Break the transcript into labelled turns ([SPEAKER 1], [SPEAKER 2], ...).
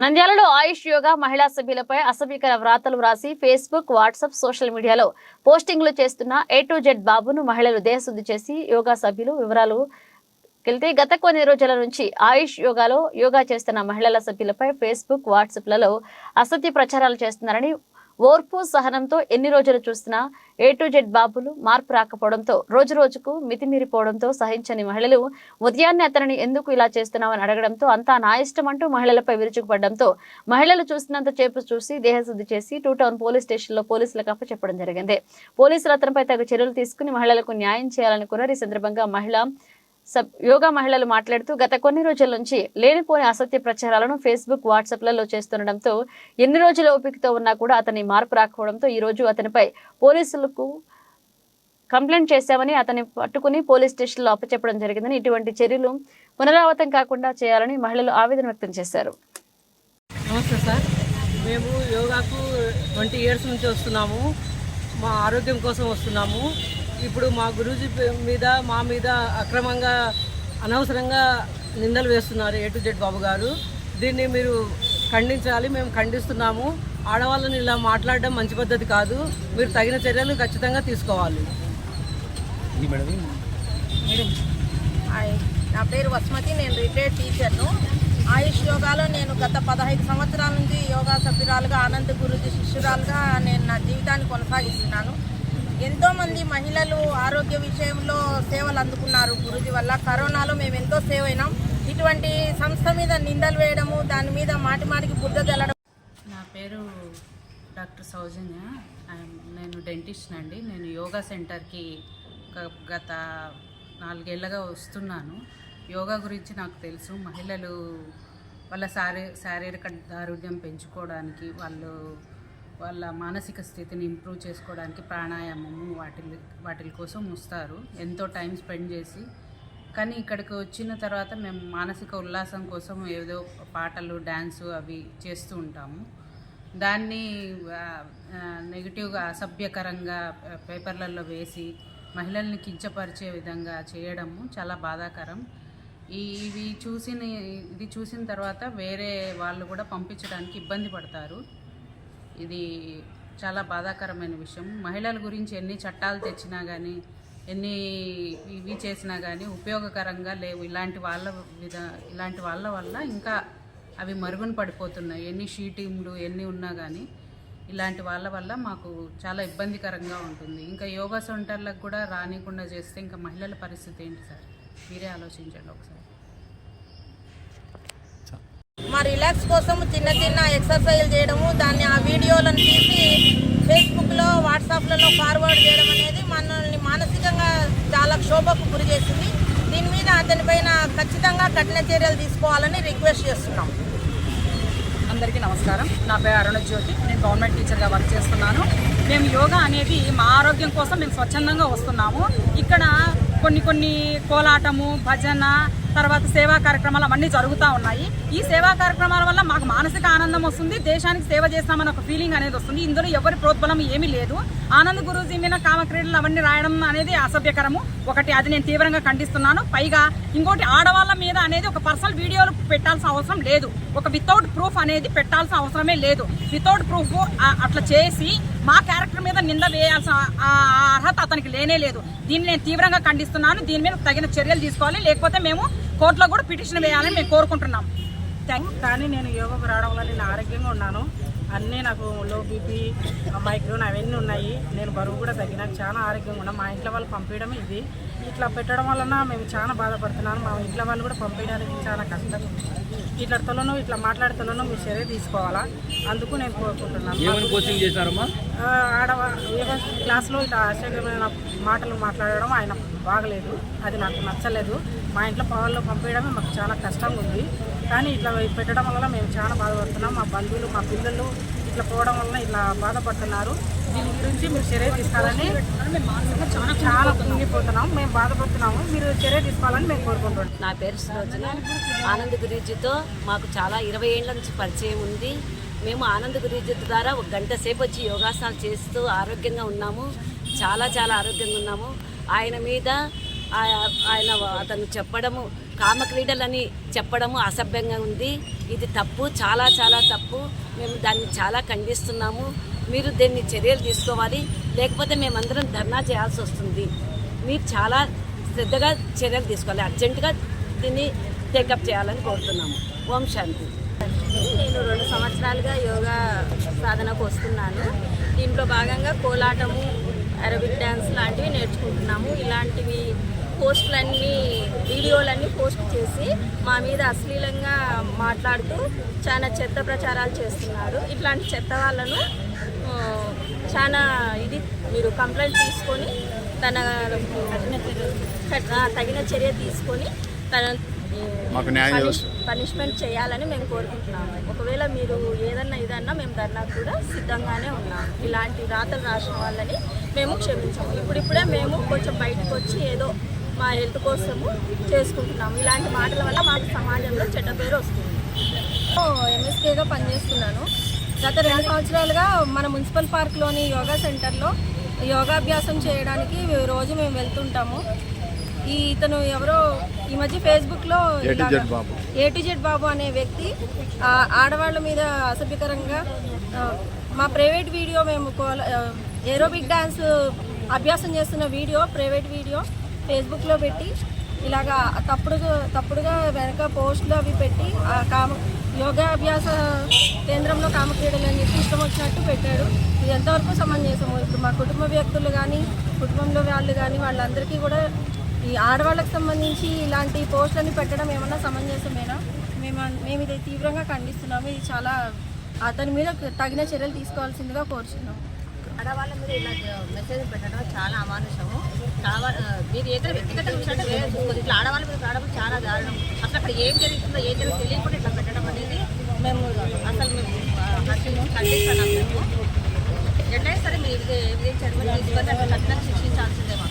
[SPEAKER 1] నంద్యాలలో ఆయుష్ యోగా మహిళా సభ్యులపై అసభ్యకర వ్రాతలు వ్రాసి ఫేస్బుక్ వాట్సాప్ సోషల్ మీడియాలో పోస్టింగ్లు చేస్తున్న ఏ టు జెడ్ బాబును మహిళలు దేహశుద్ధి చేసి యోగా సభ్యులు వివరాలు వెళ్తే గత కొన్ని రోజుల నుంచి ఆయుష్ యోగాలో యోగా చేస్తున్న మహిళల సభ్యులపై ఫేస్బుక్ వాట్సాప్లలో అసత్య ప్రచారాలు చేస్తున్నారని ఓర్పు సహనంతో ఎన్ని రోజులు చూసినా ఏ టు జెడ్ బాబులు మార్పు రాకపోవడంతో రోజు రోజుకు మితిమీరిపోవడంతో సహించని మహిళలు ఉదయాన్నే అతనిని ఎందుకు ఇలా చేస్తున్నామని అడగడంతో అంతా నా ఇష్టం అంటూ మహిళలపై విరుచుకుపడడంతో మహిళలు చూసినంత చేపు చూసి దేహశుద్ధి చేసి టూ టౌన్ పోలీస్ స్టేషన్లో పోలీసులకు అప్పచెప్పడం జరిగింది. పోలీసులు అతనిపై తగు చర్యలు తీసుకుని మహిళలకు న్యాయం చేయాలని కోరారు. ఈ సందర్భంగా మహిళ సబ్ యోగా మహిళలు మాట్లాడుతూ గత కొన్ని రోజుల నుంచి లేనిపోని అసత్య ప్రచారాలను ఫేస్బుక్ వాట్సాప్లలో చేస్తుండడంతో ఎన్ని రోజుల ఓపికతో ఉన్నా కూడా అతని మార్పు రాకపోవడంతో ఈరోజు అతనిపై పోలీసులకు కంప్లైంట్ చేశామని అతన్ని పట్టుకుని పోలీస్ స్టేషన్లో అప్పచెప్పడం జరిగిందని ఇటువంటి చర్యలు పునరావృతం కాకుండా చేయాలని మహిళలు ఆవేదన వ్యక్తం చేశారు.
[SPEAKER 2] నమస్తే సార్. మేము యోగాకు ట్వంటీ ఇయర్స్ నుంచి వస్తున్నాము. మా ఆరోగ్యం కోసం వస్తున్నాము. ఇప్పుడు మా గురూజీ పే- మీద మా మీద అక్రమంగా అనవసరంగా నిందలు వేస్తున్నారు ఏ టు జెడ్ బాబు గారు. దీన్ని మీరు ఖండించాలి మేము ఖండిస్తున్నాము. ఆడవాళ్ళని ఇలా మాట్లాడడం మంచి పద్ధతి కాదు. మీరు తగిన చర్యలు ఖచ్చితంగా తీసుకోవాలి.
[SPEAKER 3] హాయ్. నా పేరు వస్మతి నేను రిటైర్డ్ టీచర్ను. ఆయుష్ యోగాలో నేను గత పదహైదు సంవత్సరాల నుంచి యోగా సభ్యురాలుగా ఆనంద్ గురుజీ శిష్యురాలుగా నేను నా జీవితాన్ని కొనసాగిస్తున్నాను. ఎంతోమంది మహిళలు ఆరోగ్య విషయంలో సేవలు అందుకున్నారు గురుజీ వల్ల. కరోనాలో మేము ఎంతో సేవ్ అయినాం. ఇటువంటి సంస్థ మీద నిందలు వేయడము దాని మీద మాటి మాటికి బుద్ధ తెల్లడం
[SPEAKER 4] నా పేరు డాక్టర్ సౌజన్య. నేను డెంటిస్ట్ అండి. నేను యోగా సెంటర్కి గత నాలుగేళ్ళుగా వస్తున్నాను. యోగా గురించి నాకు తెలుసు. మహిళలు వాళ్ళ శారీ శారీరక దారుఢ్యం పెంచుకోవడానికి వాళ్ళు వాళ్ళ మానసిక స్థితిని ఇంప్రూవ్ చేసుకోవడానికి ప్రాణాయామము వాటి వాటి కోసం వస్తారు. ఎంతో టైం స్పెండ్ చేసి. కానీ ఇక్కడికి వచ్చిన తర్వాత మేము మానసిక ఉల్లాసం కోసం ఏదో పాటలు డ్యాన్సు అవి చేస్తూ ఉంటాము. దాన్ని నెగిటివ్గా అసభ్యకరంగా పేపర్లలో వేసి మహిళల్ని కించపరిచే విధంగా చేయడము చాలా బాధాకరం. ఈ ఇవి చూసిన ఇది చూసిన తర్వాత వేరే వాళ్ళు కూడా పంపించడానికి ఇబ్బంది పడతారు. ఇది చాలా బాధాకరమైన విషయం. మహిళల గురించి ఎన్ని చట్టాలు తెచ్చినా కానీ ఎన్ని ఇవి చేసినా కానీ ఉపయోగకరంగా లేవు. ఇలాంటి వాళ్ళ విధ ఇలాంటి వాళ్ళ వల్ల ఇంకా అవి మరుగున పడిపోతున్నాయి. ఎన్ని షీటింగ్లు ఎన్ని ఉన్నా కానీ ఇలాంటి వాళ్ళ వల్ల మాకు చాలా ఇబ్బందికరంగా ఉంటుంది. ఇంకా యోగా సెంటర్లకు కూడా రానికుండా చేస్తే ఇంకా మహిళల పరిస్థితి ఏంటి సార్? మీరే ఆలోచించండి ఒకసారి.
[SPEAKER 3] రిలాక్స్ కోసం చిన్న చిన్న ఎక్సర్సైజ్ చేయడము దాన్ని ఆ వీడియోలను తీసి ఫేస్బుక్లో వాట్సాప్లలో ఫార్వర్డ్ చేయడం అనేది మనల్ని మానసికంగా చాలా క్షోభకు గురి చేసింది. దీని మీద అతనిపైన ఖచ్చితంగా కఠిన చర్యలు తీసుకోవాలని రిక్వెస్ట్ చేస్తున్నాం.
[SPEAKER 5] అందరికీ నమస్కారం. నా పేరు అరుణ జ్యోతి. నేను గవర్నమెంట్ టీచర్గా వర్క్ చేస్తున్నాను. మేము యోగా అనేది మా ఆరోగ్యం కోసం మేము స్వచ్ఛందంగా వస్తున్నాము. ఇక్కడ కొన్ని కొన్ని కోలాటము భజన తర్వాత సేవా కార్యక్రమాలు అవన్నీ జరుగుతూ ఉన్నాయి. ఈ సేవా కార్యక్రమాల వల్ల మాకు మానసిక ఆనందం వస్తుంది దేశానికి సేవ చేస్తామని ఒక ఫీలింగ్ అనేది వస్తుంది. ఇందులో ఎవరి ప్రోద్బలం ఏమీ లేదు. ఆనంద్ గురూజీ మీద కామక్రీడలు అవన్నీ రాయడం అనేది అసభ్యకరము. ఒకటి అది నేను తీవ్రంగా ఖండిస్తున్నాను. పైగా ఇంకోటి ఆడవాళ్ళ మీద అనేది ఒక పర్సనల్ వీడియోలు పెట్టాల్సిన అవసరం లేదు. ఒక వితౌట్ ప్రూఫ్ అనేది పెట్టాల్సిన అవసరమే లేదు. వితౌట్ ప్రూఫ్ అట్లా చేసి మా క్యారెక్టర్ మీద నింద వేయాల్సిన అర్హత అతనికి లేనే లేదు. దీన్ని నేను తీవ్రంగా ఖండిస్తున్నాను. దీని మీద తగిన చర్యలు తీసుకోవాలి. లేకపోతే మేము కోర్టులో కూడా పిటిషన్ వేయాలని మేము కోరుకుంటున్నాం. థ్యాంక్
[SPEAKER 2] కానీ నేను యోగాకు రావడం వల్ల నేను ఆరోగ్యంగా ఉన్నాను. అన్నీ నాకు లో బీపీ మైగ్రేన్ అవన్నీ ఉన్నాయి. నేను బరువు కూడా తగ్గినాను చాలా ఆరోగ్యంగా ఉన్నాను మా ఇంట్లో వాళ్ళు పంపించడం ఇది. ఇట్లా పెట్టడం వలన మేము చాలా బాధపడుతున్నాను. మా ఇంట్లో వాళ్ళు కూడా పంపించడానికి చాలా కష్టం. ఇట్లా తొలను ఇట్లా మాట్లాడుతున్నాను మీ చర్య తీసుకోవాలా? అందుకు నేను కోరుకుంటున్నాను
[SPEAKER 6] కోచింగ్ చేశారమ్మా?
[SPEAKER 2] ఆ, ఆడవ యోగా క్లాస్లో ఇట్లా అసభ్యమైన మాటలు మాట్లాడడం ఆయన బాగలేదు. అది నాకు నచ్చలేదు. మా ఇంట్లో పవర్లో పంపించడమే మాకు చాలా కష్టంగా ఉంది కానీ ఇట్లా పెట్టడం వల్ల మేము చాలా బాధపడుతున్నాం. మా బంధువులు మా పిల్లలు ఇట్లా పోవడం వల్ల ఇట్లా బాధపడుతున్నారు. దీని గురించి మీరు చర్య తీసుకోవాలని చాలా చాలా కుంగిపోతున్నాం. మేము బాధపడుతున్నాము. మీరు చర్య తీసుకోవాలని మేము కోరుకుంటున్నాం.
[SPEAKER 7] నా పేరు సులోచన. ఆనంద్ గురీజీతో మాకు చాలా ఇరవై ఏళ్ళ నుంచి పరిచయం ఉంది. మేము ఆనంద్ గురీజీ ద్వారా ఒక గంట సేపు వచ్చి యోగాసనాలు చేస్తూ ఆరోగ్యంగా ఉన్నాము. చాలా చాలా ఆరోగ్యంగా ఉన్నాము. ఆయన మీద ఆయన అతను చెప్పడము కామక్రీడలని చెప్పడము అసభ్యంగా ఉంది. ఇది తప్పు చాలా చాలా తప్పు. మేము దాన్ని చాలా ఖండిస్తున్నాము. మీరు దీన్ని చర్యలు తీసుకోవాలి. లేకపోతే మేమందరం ధర్నా చేయాల్సి వస్తుంది. మీరు చాలా శ్రద్ధగా చర్యలు తీసుకోవాలి. అర్జెంటుగా దీన్ని టేకప్ చేయాలని కోరుతున్నాము. ఓం శాంతి.
[SPEAKER 6] నేను రెండు సంవత్సరాలుగా యోగా సాధనకు వస్తున్నాను దీంట్లో భాగంగా కోలాటము అరబిక్ డ్యాన్స్ లాంటివి నేర్చుకుంటున్నాము. ఇలాంటివి పోస్టులన్నీ వీడియోలన్నీ పోస్ట్ చేసి మా మీద అశ్లీలంగా మాట్లాడుతూ చాలా చెత్త ప్రచారాలు చేస్తున్నారు. ఇట్లాంటి చెత్త వాళ్ళను చాలా ఇది మీరు కంప్లైంట్ తీసుకొని తన తగిన చర్య తీసుకొని తన పనిష్మెంట్ చేయాలని మేము కోరుకుంటున్నాము. ఒకవేళ మీరు ఏదన్నా ఇదన్నా మేము ధర్నా కూడా సిద్ధంగానే ఉన్నాము. ఇలాంటి రాతలు రాసిన వాళ్ళని మేము క్షమించాము. ఇప్పుడిప్పుడే మేము కొంచెం బయటకు వచ్చి ఏదో మా హెల్త్ కోసము చేసుకుంటున్నాము. ఇలాంటి మాటల వల్ల మాకు సమాజంలో చెడ్డ పేరు వస్తుంది. ఎంఎస్కేగా పనిచేస్తున్నాను. గత రెండు సంవత్సరాలుగా మన మున్సిపల్ పార్క్లోని యోగా సెంటర్లో యోగాభ్యాసం చేయడానికి రోజు మేము వెళ్తుంటాము. ఈ ఇతను ఎవరో ఈ మధ్య ఫేస్బుక్లో. ఏటీజెడ్ బాబు. అనే వ్యక్తి ఆడవాళ్ళ మీద అసభ్యకరంగా మా ప్రైవేట్ వీడియో మేము ఏరోబిక్ డ్యాన్స్ అభ్యాసం చేస్తున్న వీడియో ప్రైవేట్ వీడియో. ఫేస్బుక్లో పెట్టి ఇలాగా తప్పుడు తప్పుడుగా వెనక పోస్టులు అవి పెట్టి ఆ కామ యోగా అభ్యాస కేంద్రంలో కామక్రీడలు అని చెప్పి ఇష్టం వచ్చినట్టు పెట్టాడు. ఇది ఎంతవరకు సమంజసము ఇప్పుడు మా కుటుంబ వ్యక్తులు కానీ కుటుంబంలో వాళ్ళు కానీ వాళ్ళందరికీ కూడా ఈ ఆడవాళ్ళకి సంబంధించి ఇలాంటి పోస్టులని పెట్టడం ఏమన్నా సమంజసమేనా? మేము మేము ఇది తీవ్రంగా ఖండిస్తున్నాము. ఇది చాలా అతని మీద తగిన చర్యలు తీసుకోవాల్సిందిగా కోరుచున్నాం
[SPEAKER 8] ఆడవాళ్ళ మీద ఇలా మెసేజ్ పెట్టడం చాలా అమానుషము. కావా మీరు ఏదైనా వ్యక్తిగత విషయాలు వేరే ఇట్లా ఆడవాళ్ళ మీద రావడం చాలా దారుణం. అసలు అక్కడ ఏం జరుగుతుందో ఏం జరుగుతుందో తెలియకుండా ఇట్లా పెట్టడం అనేది మేము అసలు మేము ఆ, హర్షి- ఖండిస్తున్నాం మేము ఎట్లయినా సరే మీరు ఇది ఇది చర్యలు తీసుకొని అట్లా కఠినంగా